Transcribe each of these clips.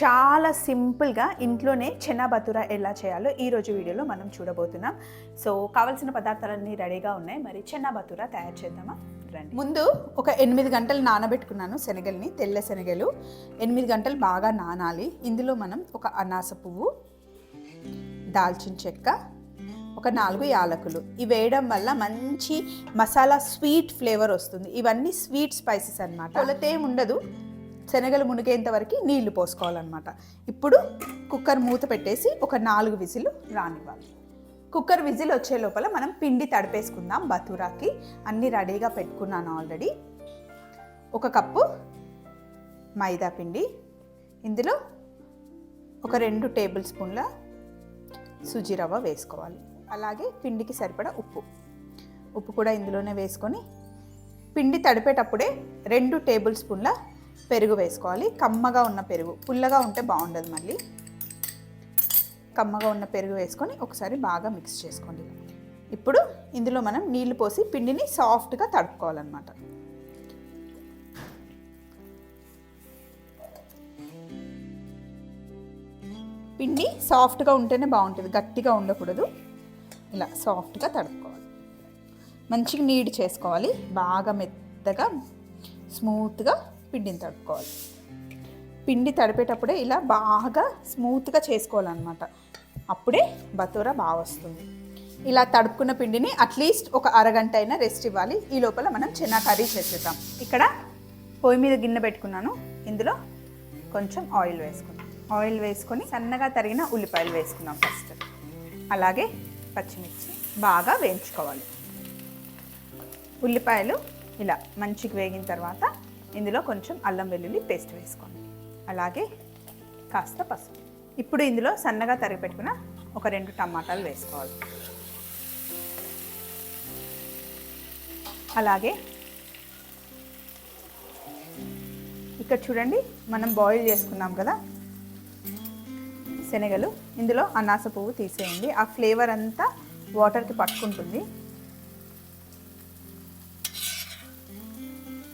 చాలా సింపుల్గా ఇంట్లోనే చెనా బతురా ఎలా చేయాలో ఈ రోజు వీడియోలో మనం చూడబోతున్నాం. సో కావాల్సిన పదార్థాలన్నీ రెడీగా ఉన్నాయి. మరి చెనా బతురా తయారు చేద్దామా? రండి. ముందు ఒక ఎనిమిది గంటలు నానబెట్టుకున్నాను శనగల్ని తెల్ల శనగలు. ఎనిమిది గంటలు బాగా నానాలి. ఇందులో మనం ఒక అనాస పువ్వు దాల్చిన చెక్క ఒక నాలుగు యాలకులు. ఇవి వేయడం వల్ల మంచి మసాలా స్వీట్ ఫ్లేవర్ వస్తుంది. ఇవన్నీ స్వీట్ స్పైసెస్ అనమాట కొలతేం ఉండదు. శనగలు మునిగేంత వరకు నీళ్ళు పోసుకోవాలన్నమాట. ఇప్పుడు కుక్కర్ మూత పెట్టేసి ఒక నాలుగు విజిలు రానివ్వాలి. కుక్కర్ విజిల్ వచ్చే లోపల మనం పిండి తడిపేసుకుందాం బతూరాకి. అన్నీ రెడీగా పెట్టుకున్నాను ఆల్రెడీ. ఒక కప్పు మైదా పిండి. ఇందులో ఒక రెండు టేబుల్ స్పూన్ల సుజీ రవ్వ వేసుకోవాలి. అలాగే పిండికి సరిపడా ఉప్పు. ఉప్పు కూడా ఇందులోనే వేసుకొని పిండి తడిపేటప్పుడే రెండు టేబుల్ స్పూన్ల పెరుగు వేసుకోవాలి. కమ్మగా ఉన్న పెరుగు పుల్లగా ఉంటే బాగుండదు మళ్ళీ. కమ్మగా ఉన్న పెరుగు వేసుకొని ఒకసారి బాగా మిక్స్ చేసుకోండి. ఇప్పుడు ఇందులో మనం నీళ్ళు పోసి పిండిని సాఫ్ట్గా తడుపుకోవాలన్నమాట. పిండి సాఫ్ట్గా ఉంటేనే బాగుంటుంది గట్టిగా ఉండకూడదు. ఇలా సాఫ్ట్గా తడుపుకోవాలి. మంచిగా నీడ్ చేసుకోవాలి. బాగా మెత్తగా స్మూత్గా పిండిని తడుపుకోవాలి. పిండి తడిపేటప్పుడే ఇలా బాగా స్మూత్గా చేసుకోవాలన్నమాట. అప్పుడే బతూరా బాగా వస్తుంది. ఇలా తడుపుకున్న పిండిని అట్లీస్ట్ ఒక అరగంట అయినా రెస్ట్ ఇవ్వాలి. ఈ లోపల మనం చిన్న కర్రీ చేసేద్దాం. ఇక్కడ పొయ్యి మీద గిన్నె పెట్టుకున్నాను. ఇందులో కొంచెం ఆయిల్ వేసుకున్నాం. ఆయిల్ వేసుకొని సన్నగా తరిగిన ఉల్లిపాయలు వేసుకున్నాం ఫస్ట్. అలాగే పచ్చిమిర్చి బాగా వేయించుకోవాలి. ఉల్లిపాయలు ఇలా మంచిగా వేగిన తర్వాత ఇందులో కొంచెం అల్లం వెల్లుల్లి పేస్ట్ వేసుకోండి. అలాగే కాస్త పసుపు. ఇప్పుడు ఇందులో సన్నగా తరిగి పెట్టుకున్న ఒక రెండు టమాటాలు వేసుకోవాలి. అలాగే ఇక్కడ చూడండి మనం బాయిల్ చేసుకున్నాం కదా శనగలు. ఇందులో అనాస పువ్వు తీసేయండి. ఆ ఫ్లేవర్ అంతా వాటర్కి పట్టుకుంటుంది.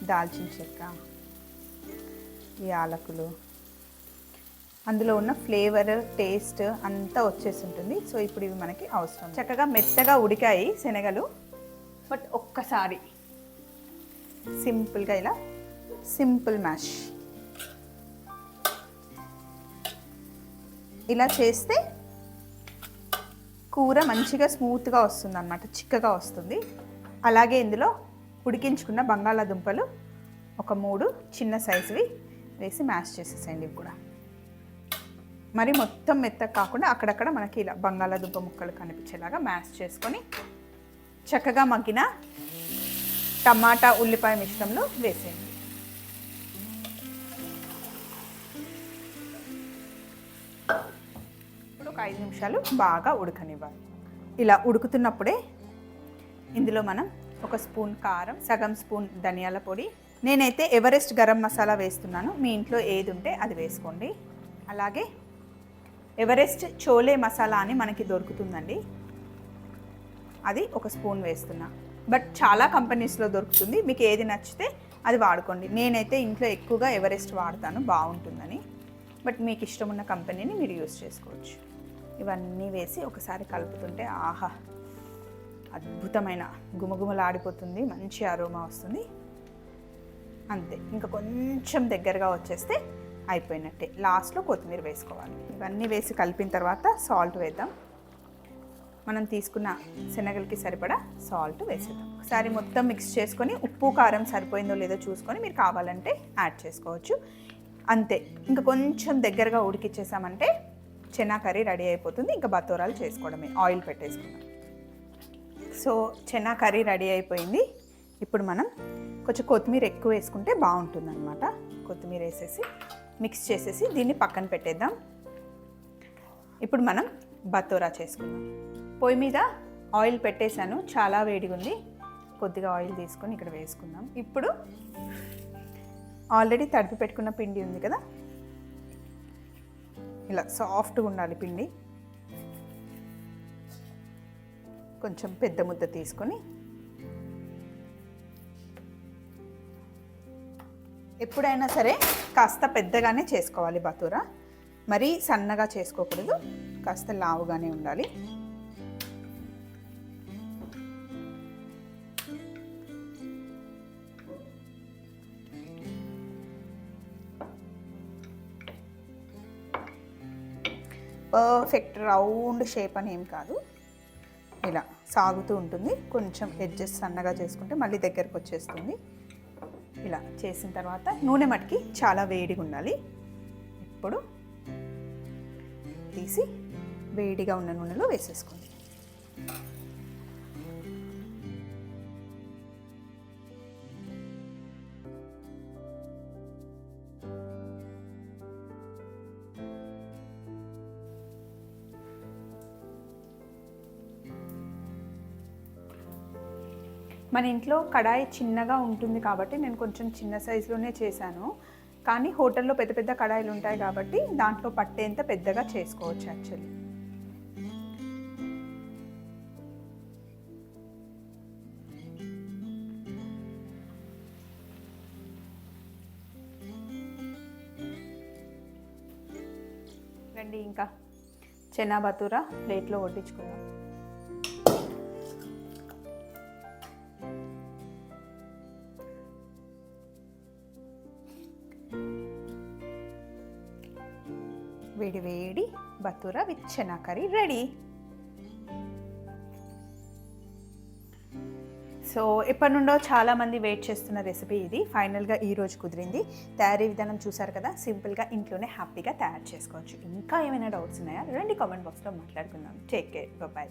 దాల్చిన చెక్క యాలకులు అందులో ఉన్న ఫ్లేవర్ టేస్ట్ అంతా వచ్చేసి ఉంటుంది సో ఇప్పుడు ఇవి మనకి అవసరం. చక్కగా మెత్తగా ఉడికాయి శనగలు. బట్ ఒక్కసారి సింపుల్గా ఇలా సింపుల్ మ్యాష్. ఇలా చేస్తే కూర మంచిగా స్మూత్గా వస్తుంది అనమాట చిక్కగా వస్తుంది. అలాగే ఇందులో ఉడికించుకున్న బంగాళాదుంపలు ఒక మూడు చిన్న సైజువి వేసి మ్యాష్ చేసేసేయండి ఇవి కూడా. మరి మొత్తం మెత్తగా కాకుండా అక్కడక్కడ మనకి ఇలా బంగాళాదుంప ముక్కలు కనిపించేలాగా మ్యాష్ చేసుకొని చక్కగా మగ్గిన టమాటా ఉల్లిపాయ మిశ్రమంలో వేసేయండి. ఇప్పుడు ఒక ఐదు నిమిషాలు బాగా ఉడకనివ్వాలి. ఇలా ఉడుకుతున్నప్పుడే ఇందులో మనం ఒక స్పూన్ కారం సగం స్పూన్ ధనియాల పొడి. నేనైతే ఎవరెస్ట్ గరం మసాలా వేస్తున్నాను. మీ ఇంట్లో ఏది ఉంటే అది వేసుకోండి. అలాగే ఎవరెస్ట్ చోలే మసాలా అని మనకి దొరుకుతుందండి. అది ఒక స్పూన్ వేస్తున్నా. బట్ చాలా కంపెనీస్లో దొరుకుతుంది. మీకు ఏది నచ్చితే అది వాడుకోండి. నేనైతే ఇంట్లో ఎక్కువగా ఎవరెస్ట్ వాడతాను. బాగుంటుందని. బట్ మీకు ఇష్టం ఉన్న కంపెనీని మీరు యూస్ చేసుకోవచ్చు. ఇవన్నీ వేసి ఒకసారి కలుపుతుంటే ఆహా! అద్భుతమైన గుమగుమలాడిపోతుంది మంచి అరోమా వస్తుంది. అంతే ఇంకా కొంచెం దగ్గరగా వచ్చేస్తే అయిపోయినట్టే. లాస్ట్లో కొత్తిమీర వేసుకోవాలి. ఇవన్నీ వేసి కలిపిన తర్వాత సాల్ట్ వేద్దాం. మనం తీసుకున్న శనగలకి సరిపడా సాల్ట్ వేసేద్దాం. ఒకసారి మొత్తం మిక్స్ చేసుకొని ఉప్పు కారం సరిపోయిందో లేదో చూసుకొని మీరు కావాలంటే యాడ్ చేసుకోవచ్చు. అంతే ఇంకా కొంచెం దగ్గరగా ఉడికిచ్చేసామంటే చెనా కర్రీ రెడీ అయిపోతుంది. ఇంకా బతోరాలు చేసుకోవడమే ఆయిల్ పెట్టేసుకున్నాం సో చెనా కర్రీ రెడీ అయిపోయింది. ఇప్పుడు మనం కొంచెం కొత్తిమీర ఎక్కువ వేసుకుంటే బాగుంటుంది అనమాట కొత్తిమీర వేసేసి మిక్స్ చేసేసి దీన్ని పక్కన పెట్టేద్దాం. ఇప్పుడు మనం బతోరా చేసుకుందాం. పొయ్యి మీద ఆయిల్ పెట్టేశాను చాలా వేడిగా ఉంది. కొద్దిగా ఆయిల్ తీసుకొని ఇక్కడ వేసుకుందాం. ఇప్పుడు ఆల్రెడీ తడిపి పెట్టుకున్న పిండి ఉంది కదా? ఇలా సాఫ్ట్గా ఉండాలి పిండి. కొంచెం పెద్ద ముద్ద తీసుకొని ఎప్పుడైనా సరే కాస్త పెద్దగానే చేసుకోవాలి బతూర. మరీ సన్నగా చేసుకోకూడదు కాస్త లావుగానే ఉండాలి. పర్ఫెక్ట్ రౌండ్ షేప్ అని ఏం కాదు. ఇలా. సాగుతూ ఉంటుంది. కొంచెం ఎడ్జెస్ సన్నగా చేసుకుంటే మళ్ళీ దగ్గరకు వచ్చేస్తుంది. ఇలా చేసిన తర్వాత నూనె మట్టికి చాలా వేడిగా ఉండాలి. ఇప్పుడు తీసి వేడిగా ఉన్న నూనెలో వేసేసుకోండి. మన ఇంట్లో కడాయి చిన్నగా ఉంటుంది కాబట్టి నేను కొంచెం చిన్న సైజులోనే చేశాను. కానీ హోటల్లో పెద్ద పెద్ద కడాయిలు ఉంటాయి కాబట్టి దాంట్లో పట్టేంత పెద్దగా చేసుకోవచ్చు యాక్చువల్లీ. రండి ఇంకా. చెనా బతూరా ప్లేట్లో వడ్డించుకుందాం వేడి వేడి bhatura with chana curry ready. So ఎప్పటి నుండో చాలామంది వెయిట్ చేస్తున్న రెసిపీ ఇది. ఫైనల్గా ఈ రోజు కుదిరింది. తయారీ విధానం చూసారు కదా? సింపుల్గా ఇంట్లోనే హ్యాపీగా తయారు చేసుకోవచ్చు. ఇంకా ఏమైనా డౌట్స్ ఉన్నాయా? రండి కామెంట్ బాక్స్లో మాట్లాడుకుందాం. Take care bye